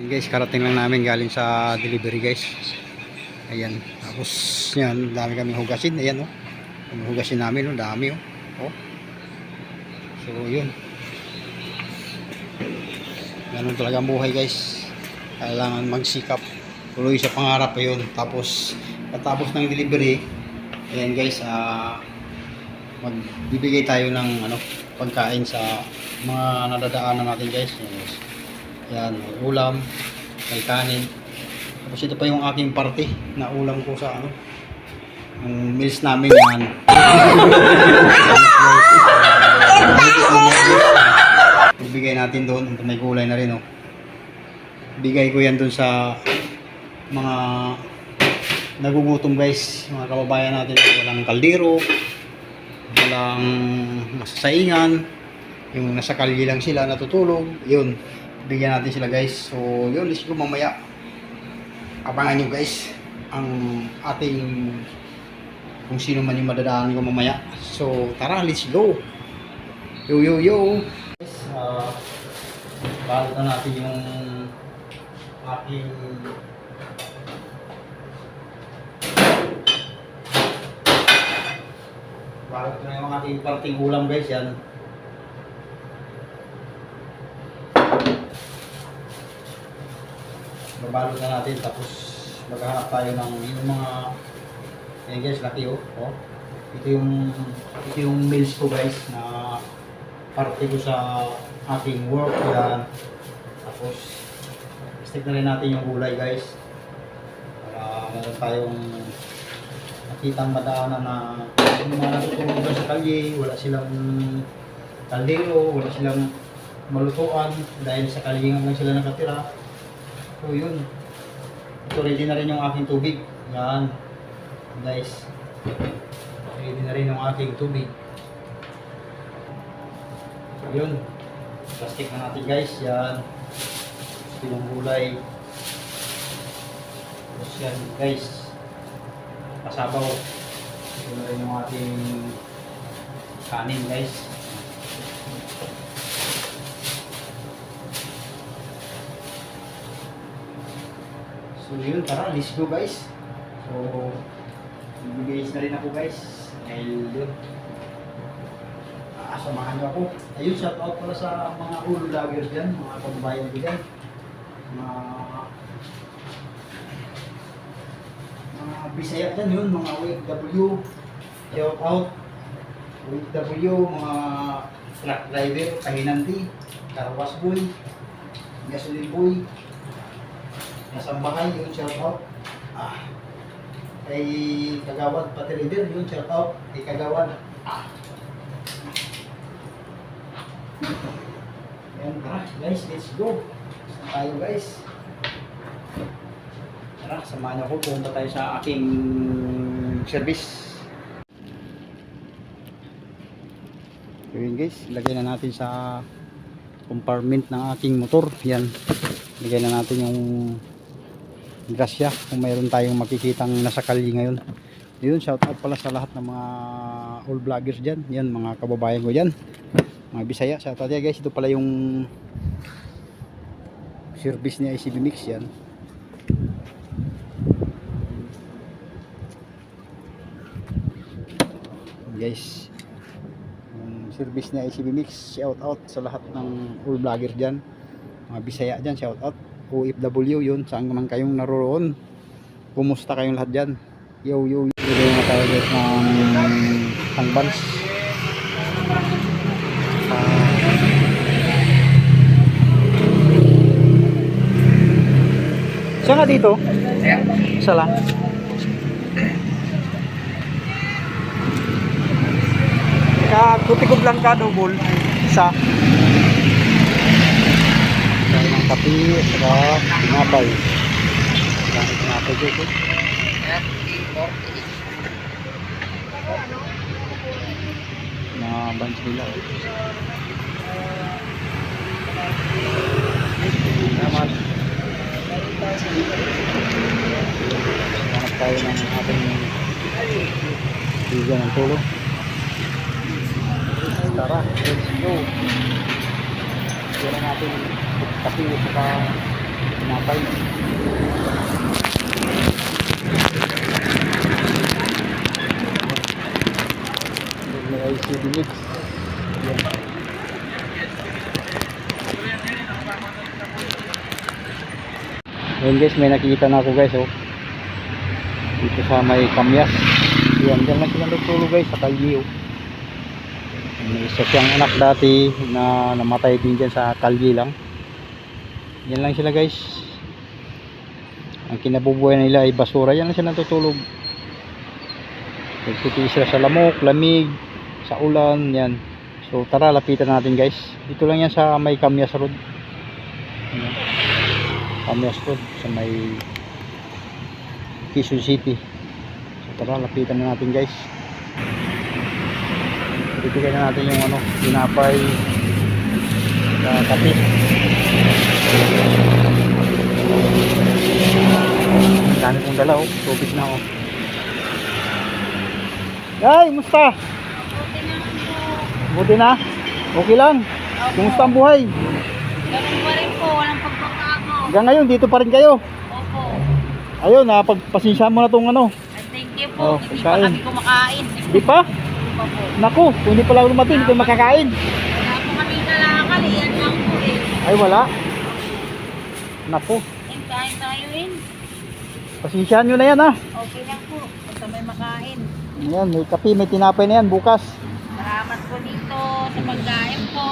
Yun guys, karating lang namin galing sa delivery guys. Ayan. Tapos yan, dami kaming hugasin. Ayan oh. Yung hugasin namin, oh, dami oh. oh. So yun. Ganun talaga ang buhay guys. Kailangan magsikap. Tuloy sa pangarap yun. Tapos, katapos ng delivery, ayan guys, ah magbibigay tayo ng ano, pagkain sa mga nadadaanan natin guys. Yes. Yan, may ulam, may kanin. Tapos ito pa yung aking parte na ulam ko sa ano, yung meals namin yan. Ibigay natin doon, may gulay na rin oh. Bigay ko yan doon sa mga nagugutom guys, mga kababayan natin na walang kaldero, walang masasaingan, yung nasa kalye lang sila natutulog, yun, bigyan natin sila guys. So, yun, let's go mamaya. Abangan nyo guys, ang ating kung sino man yung madadaan ko mamaya. So, tara, let's go. Yo, yo, yo. Guys, uh, balot na natin yung aking balot na yung aking parting ulam guys yan. Babalot na natin tapos maghahanap tayo ng yung mga yan guys laki oh, oh. ito yung ito yung meals ko guys na parte ko sa aking work. Yan tapos stick na rin natin yung gulay guys. Para meron tayong nakitang madaanan na yung mga natutulog sa kalye wala silang kaldero wala silang malutuan. Dahil sa kalye nga sila nakatira So yun. Ito ready na rin yung aking tubig. Yan. Guys. Ready na rin yung aking tubig. So yun. Plastic na natin guys. Yan. Yung gulay. Tapos yan guys. Pasabaw. Ito na rin yung ating kanin guys. So yun, tara, let's go guys. So, bibigay na rin ako guys. Dahil yun, aasamahan niyo ako. Ayun, shout out pala sa mga ulo vloggers dyan, mga kababayan ko dyan. Mga mga Bisaya dyan yun, mga OFW. Shout out. OFW, mga truck driver, kahinanti, carwash boy, gasoline boy, nasa bahay yung shout out ah kay Kagawad pati leader yung shout out kay Kagawad ah. Yan tara guys let's go. Saan tayo guys? Tara samahan ako. Pumunta tayo sa aking service. Yun guys lagay na natin sa compartment ng aking motor. Yan lagay na natin yung grasya kung mayroon tayong makikitang nasa kalye ngayon. Yun shout out pala sa lahat ng mga all vloggers dyan. Yan mga kababayan ko dyan. Mga bisaya shout out guys ito pala yung service ni ICB Mix yan. Guys yung service ni ICB Mix shout out sa lahat ng all vloggers dyan. Mga bisaya dyan shout out OFW yun saan man kayong naroon kumusta kayong lahat dyan yo yo yo bigay na tayo ng hangbans Siya nga dito? Isa lang. Ka kutikog lang ka double. Isa. Tayo ng kapi at saka tinapay. Dami tinapay dito. Mga bunch nila. Salamat. Hanap tayo ng ating bigyan ng tulong. Tara, let's go. Kaya natin kapi at saka Tinapay. May ICD mix. Yan. Ayan guys, may nakikita na ako guys oh. Dito sa may kamyas. Yan, dyan lang sila nagtulog guys sa kalye oh. May isa siyang anak dati na namatay din dyan sa kalye lang. Yan lang sila guys. Ang kinabubuhay nila ay basura. Yan lang sila natutulog. Nagtitiis sila sa lamok, lamig, sa ulan, yan. So tara, lapitan natin guys. Dito lang yan sa may Kamyas Road. Yan. Kamyas Road sa may Quezon City. So tara, lapitan na natin guys. Bibigyan na natin yung ano, tinapay na kape. Ang dami kong dala oh, tubig na oh. Ay, musta? Buti na? Okay lang? Kumusta ang buhay? Ganun pa rin po, walang pagbabago. Hanggang ngayon, dito pa rin kayo. Opo. Ayun, napagpasensya mo na tong ano. Thank you po. Oh, hindi pa kami kumakain. Di pa? Po. Naku, hindi pala lumating, hindi ko makakain. Wala kami kalakal. Yan lang po eh. Ay, wala. Naku, kain tayo in. pasensyahan nyo na yan ha. Okay lang po. Basta may makain. Ayan, may kape, may tinapay na yan bukas. Salamat po dito sa pagkain po.